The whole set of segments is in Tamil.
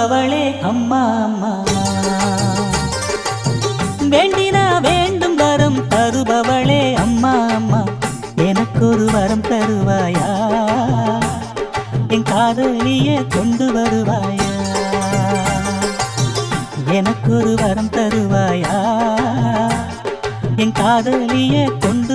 என்பவளே அம்மா அம்மா. வேண்டினா வேண்டும் வரம் தருபவளே அம்மா அம்மா. எனக்கு ஒரு வரம் தருவாயா? என் காதலியே கொண்டு வருவாயா? எனக்கு ஒரு வரம் தருவாயா? என் காதலியே கொண்டு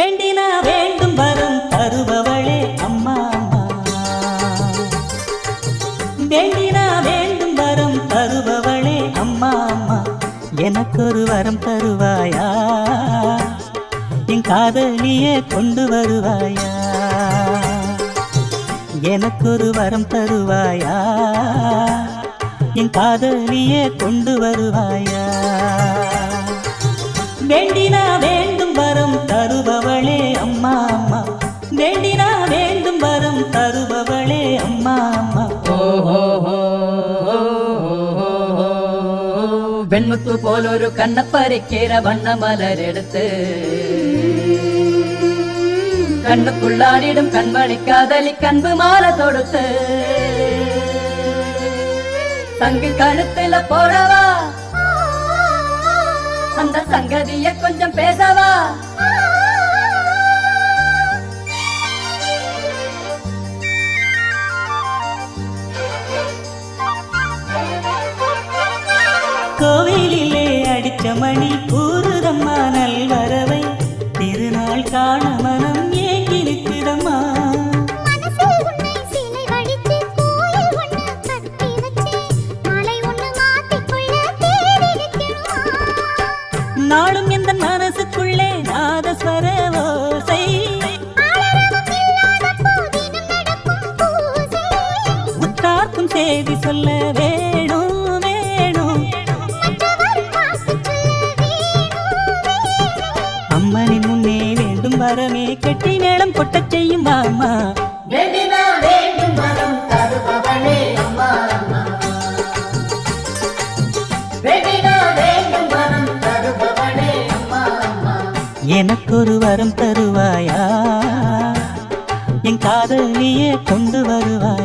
வேண்டினா வேண்டும் வரும் தருபவளே அம்மா அம்மா. வேண்டினா வேண்டும் வரும் தருபவளே அம்மா அம்மா. எனக்கொரு வரம் தருவாயா? என் காதலியே கொண்டு வருவாயா? எனக்கொரு வரம் தருவாயா? என் காதலியே கொண்டு வருவாயா? வேண்டினா வேண்டும் வரம் தருபவளே அம்மா அம்மா வேண்டினா வேண்டும் வரம் தருபவளே அம்மா அம்மா വെൺമുത്തു പോലൊരു കണ്ണപ്പരക്കേര വണ്ണമലരെടുത്ത് കണ്ണുക്കുള്ളാടിടും കൺമണിക്കാതലി കൺപ് മാല തൊടുത്ത് சங்கு கழுத்துல போடவா அந்த சங்கதிய கொஞ்சம் பேசவா கோவிலிலே அடிச்ச மணி கூறுதம்மா நல்வரவை. திருநாள் காண மனம் ஏங்கி நிற்குதம்மா. நாளும் எந்த மனசுக்குள்ளே நாதஸ்வர ஓசை. உற்றார்க்கும் செய்தி சொல்ல வரமே கெட்டி மேளம் கொட்டச் செய்யும் வாமா எனக்கொரு வரம் தருவாயா? என் காதலியே கொண்டு வருவாயா?